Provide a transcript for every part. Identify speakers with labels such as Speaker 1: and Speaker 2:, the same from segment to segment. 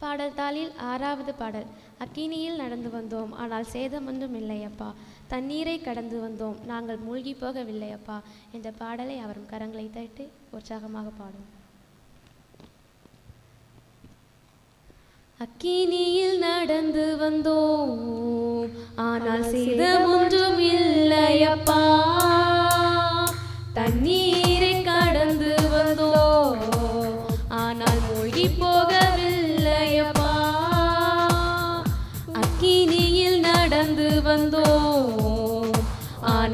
Speaker 1: பாடல் தாளில் ஆறாவது பாடல். அக்கினியில் நடந்து வந்தோம். ஆனால் சேதமொன்றும் இல்லையப்பா. தண்ணீரை கடந்து வந்தோம். நாங்கள் மூழ்கி போகவில்லையப்பா. என்ற பாடலை அவரும் கரங்களை தட்டி உற்சாகமாக பாடும். அக்கினியில் நடந்து வந்தோம். ஆனால் சேதம் ஒன்றும் இல்லையப்பா.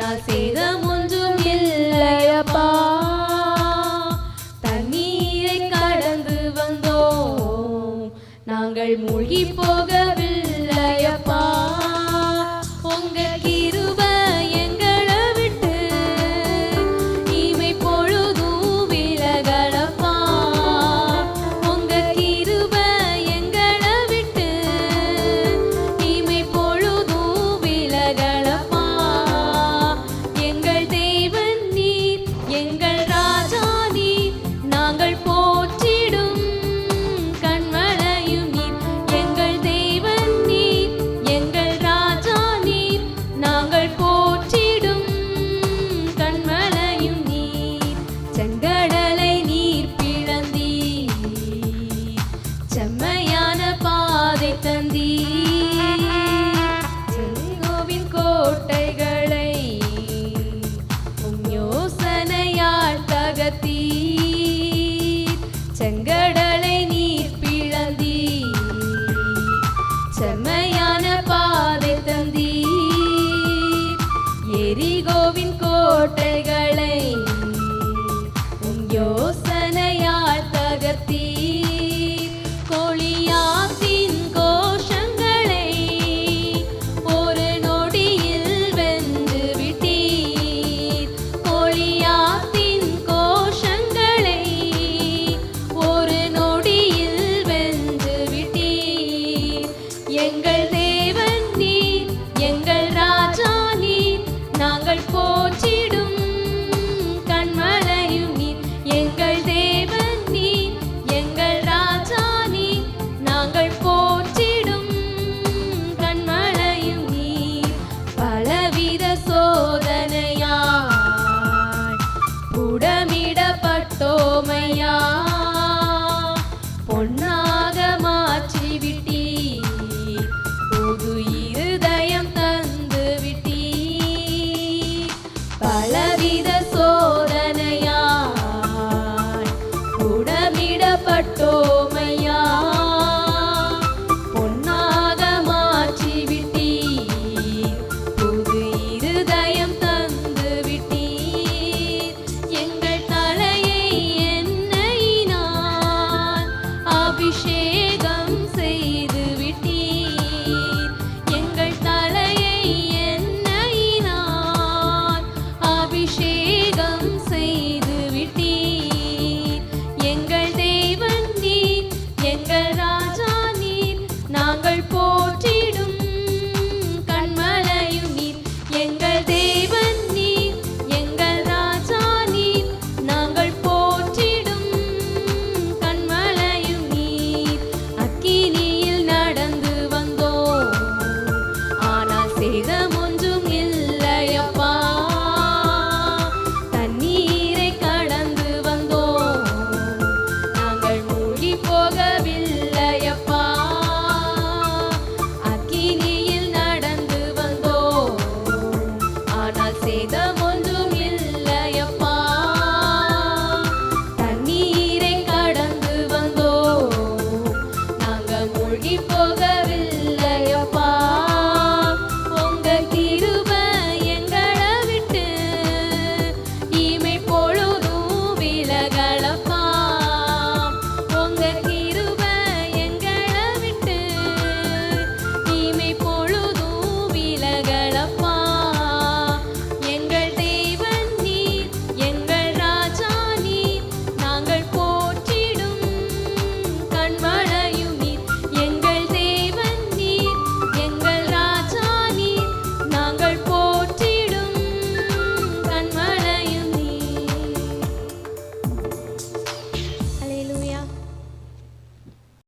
Speaker 1: ஆனால் சேதம் ஒன்றும் இல்லையப்பா. தண்ணீரை கடந்து வந்தோம். நாங்கள் மூழ்கி போகவில்லை. கோட்டைகள்.